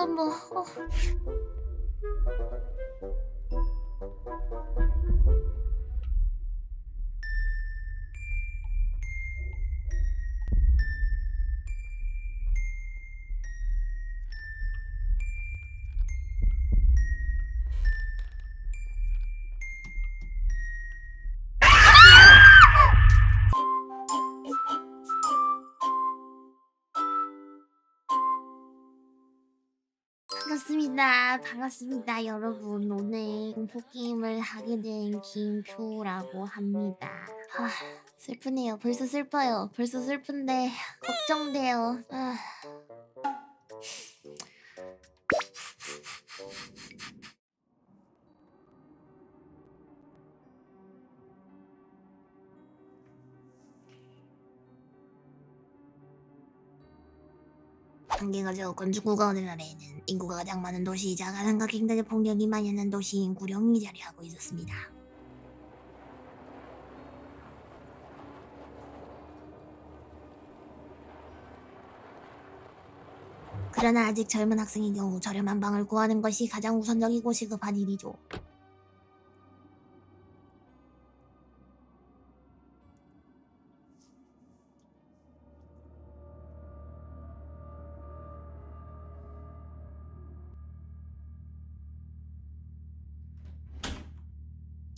잠깐만. 어. 반갑습니다. 반갑습니다, 여러분. 오늘 공포 게임을 하게 된 김표라고 합니다. 아, 슬프네요. 벌써 슬퍼요. 벌써 슬픈데 걱정돼요. 아. 한계가 적은 중국어를 아래에는 인구가 가장 많은 도시이자 가장 각행들의 폭력이 만연한 도시인 구룡이 자리하고 있었습니다. 그러나 아직 젊은 학생의 경우 저렴한 방을 구하는 것이 가장 우선적이고 시급한 일이죠.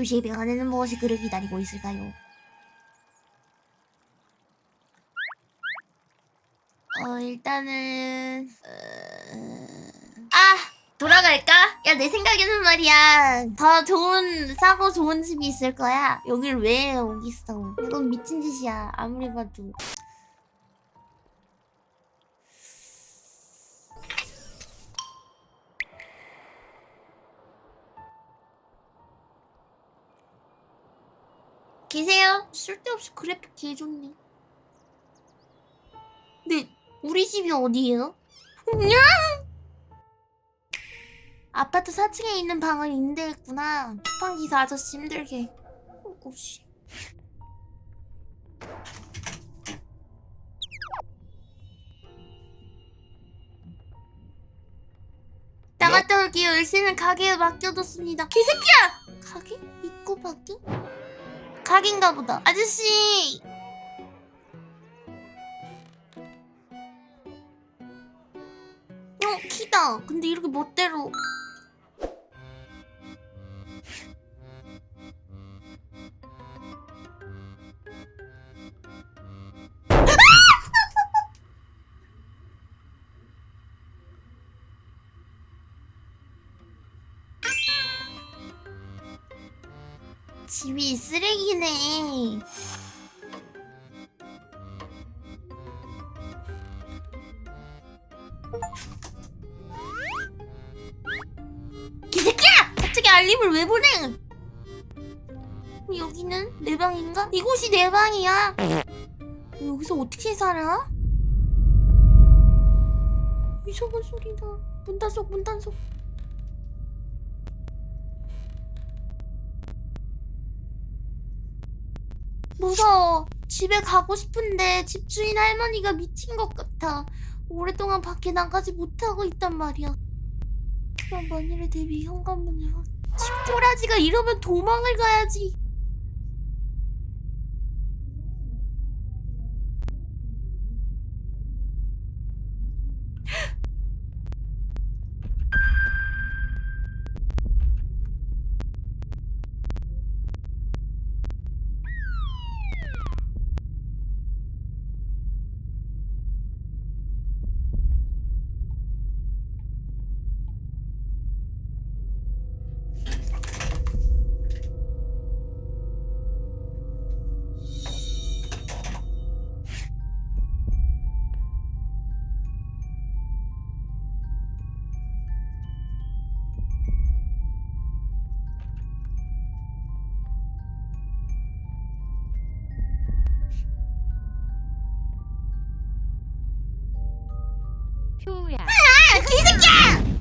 도시의 벽 안에는 무엇이 그를 기다리고 있을까요? 어 일단은 어... 아 돌아갈까? 야 내 생각에는 말이야. 더 좋은 싸고 좋은 집이 있을 거야. 여길 왜 오겠어? 이건 미친 짓이야. 아무리 봐도 계세요? 쓸데없이 그래픽 개 좋네. 근데 우리 집이 어디예요? 냥! 아파트 4층에 있는 방을 임대했구나. 쿠팡 기사 아저씨 힘들게. 어구 씨. 나갔다 올게요. 열쇠는 가게에 맡겨뒀습니다. 개새끼야! 가게? 입구 밖에? 각인가 보다. 아저씨! 어, 키다. 근데 이렇게 멋대로. 집이 쓰레기네. 기새끼야! 갑자기 알림을 왜 보내? 여기는 내 방인가? 이곳이 내 방이야. 여기서 어떻게 살아? 이상한 소리다. 문 단속, 문 단속. 무서워. 집에 가고 싶은데 집주인 할머니가 미친 것 같아. 오랫동안 밖에 나가지 못하고 있단 말이야. 그럼 만일에 대비 현관문을 확... 집도라지가 이러면 도망을 가야지. 표야 아, 개새끼야!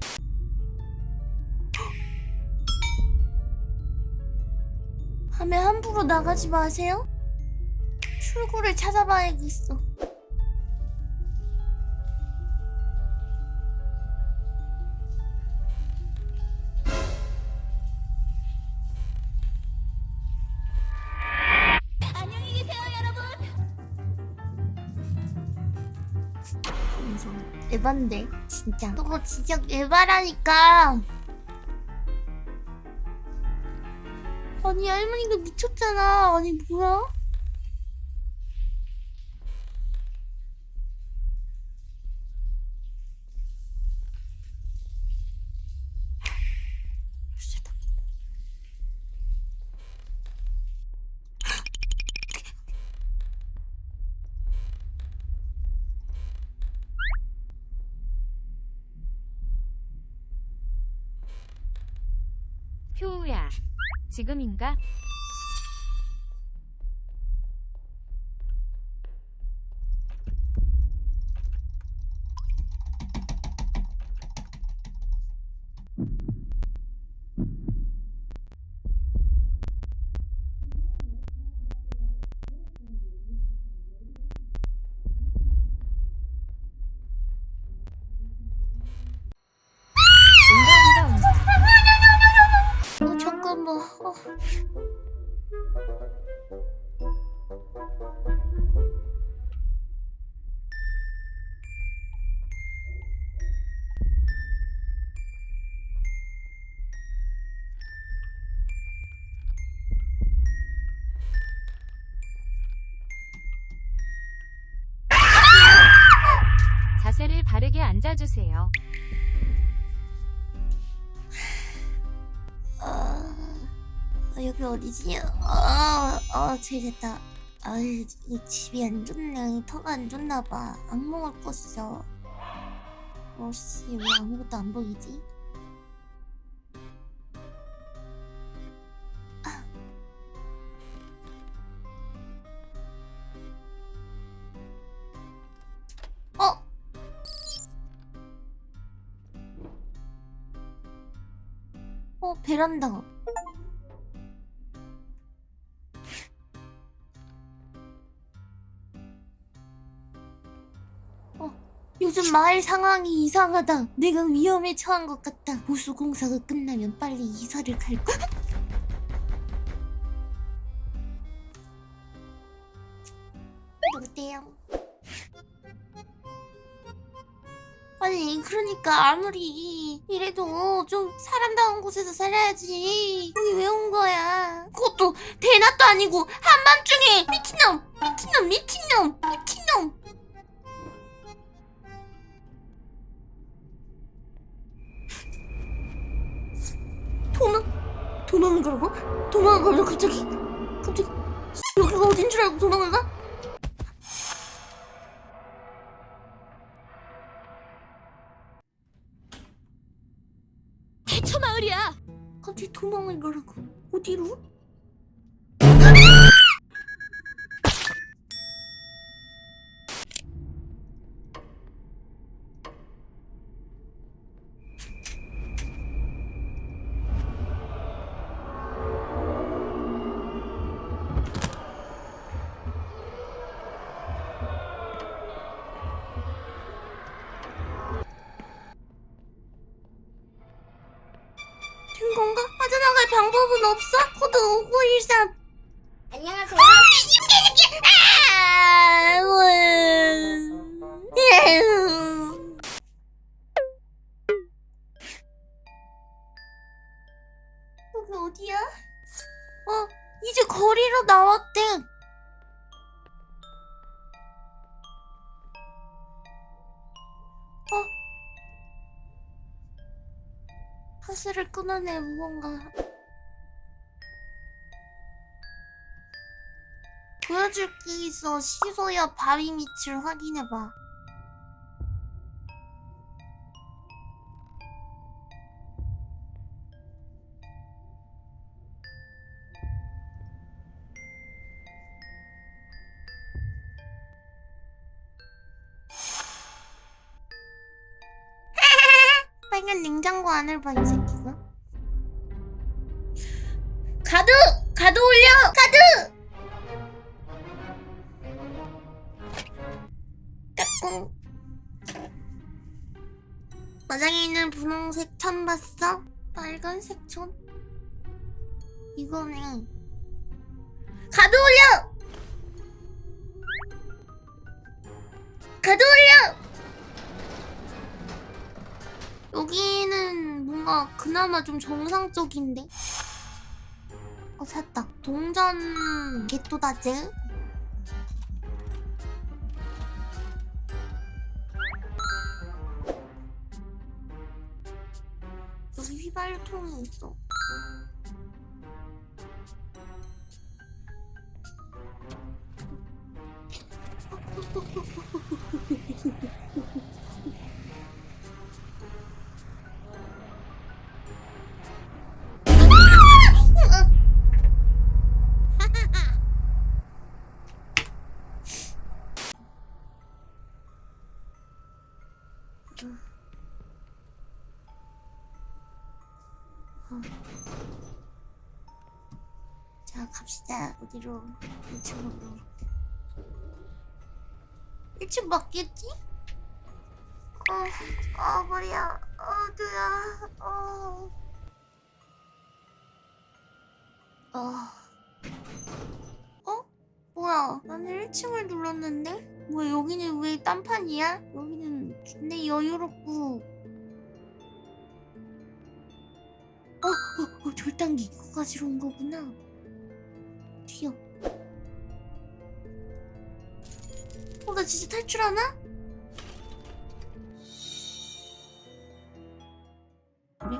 밤에 함부로 나가지 마세요. 출구를 찾아봐야겠어. 에반데? 진짜. 그거 진짜 에바라니까. 아니 할머니가 미쳤잖아. 아니 뭐야? 효우야, 지금인가? 어. 자세를 바르게 앉아주세요. 아, 여기 어디지? 아, 아, 잘 됐다. 아, 이 집이 안 좋네. 이 터가 안 좋나 봐. 악몽을 꿨어. 어씨, 왜 아무것도 안 보이지? 아. 어? 어, 베란다. 마을 상황이 이상하다. 내가 위험에 처한 것 같다. 보수 공사가 끝나면 빨리 이사를 갈 거. 누구세요? 아니 그러니까 아무리 이래도 좀 사람다운 곳에서 살아야지 여기 왜 온 거야 그것도 대낮도 아니고 한밤중에 미친놈 미친놈 미친놈 미친놈 도망 도망을 가라고? 도망을 가려 갑자기 갑자기 여기가 어딘 줄 알고 도망을 가? 태초 마을이야. 갑자기 도망을 가라고 어디로? 방법은 없어? 코드 5913 안녕하세요 이개새끼 아! 우- 에휴. 여기 어디야? 어 이제 거리로 나왔대 어 파스를 끊어내 무언가 보여줄 게 있어 시소야 바위 밑을 확인해봐 빨간 냉장고 안을 봐 이 새끼가 가드! 가드 올려! 가드! 마당에 있는 분홍색 천 봤어? 빨간색 천? 이거네 가드 올려! 가드 올려! 여기는 뭔가 그나마 좀 정상적인데? 어, 샀다. 동전 개또다제? 자 갑시다. 어디로? 1층으로 1층 맞겠지? 어, 어 머리야 어 누야 어. 어. 어? 뭐야 나는 1층을 눌렀는데? 뭐야 여기는 왜 딴판이야? 여기는 존내 여유롭고 어, 어, 어, 절단기 이거 가지러 온 거구나. 튀어. 어, 나 진짜 탈출하나? 그래?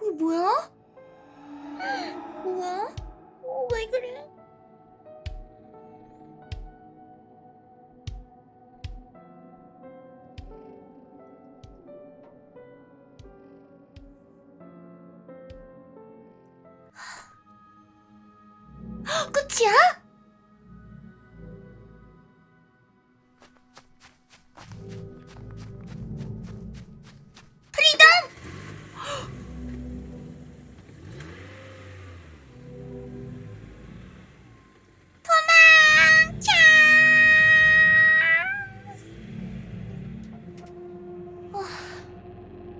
뭐야? 뭐야? 끝이야? 프리덤! 도망쳐!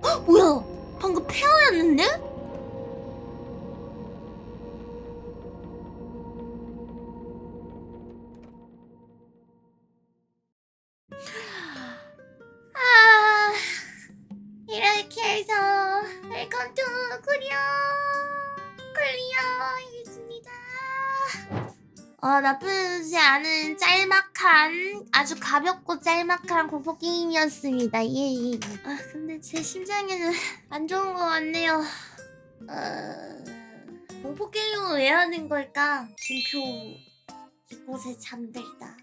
어, 뭐야? 방금 페어였는데? 나쁘지 않은 짤막한 아주 가볍고 짤막한 공포 게임이었습니다. 예, 예. 아, 근데 제 심장에는 안 좋은 것 같네요. 어... 공포 게임을 왜 하는 걸까? 김표 이곳에 잠들다.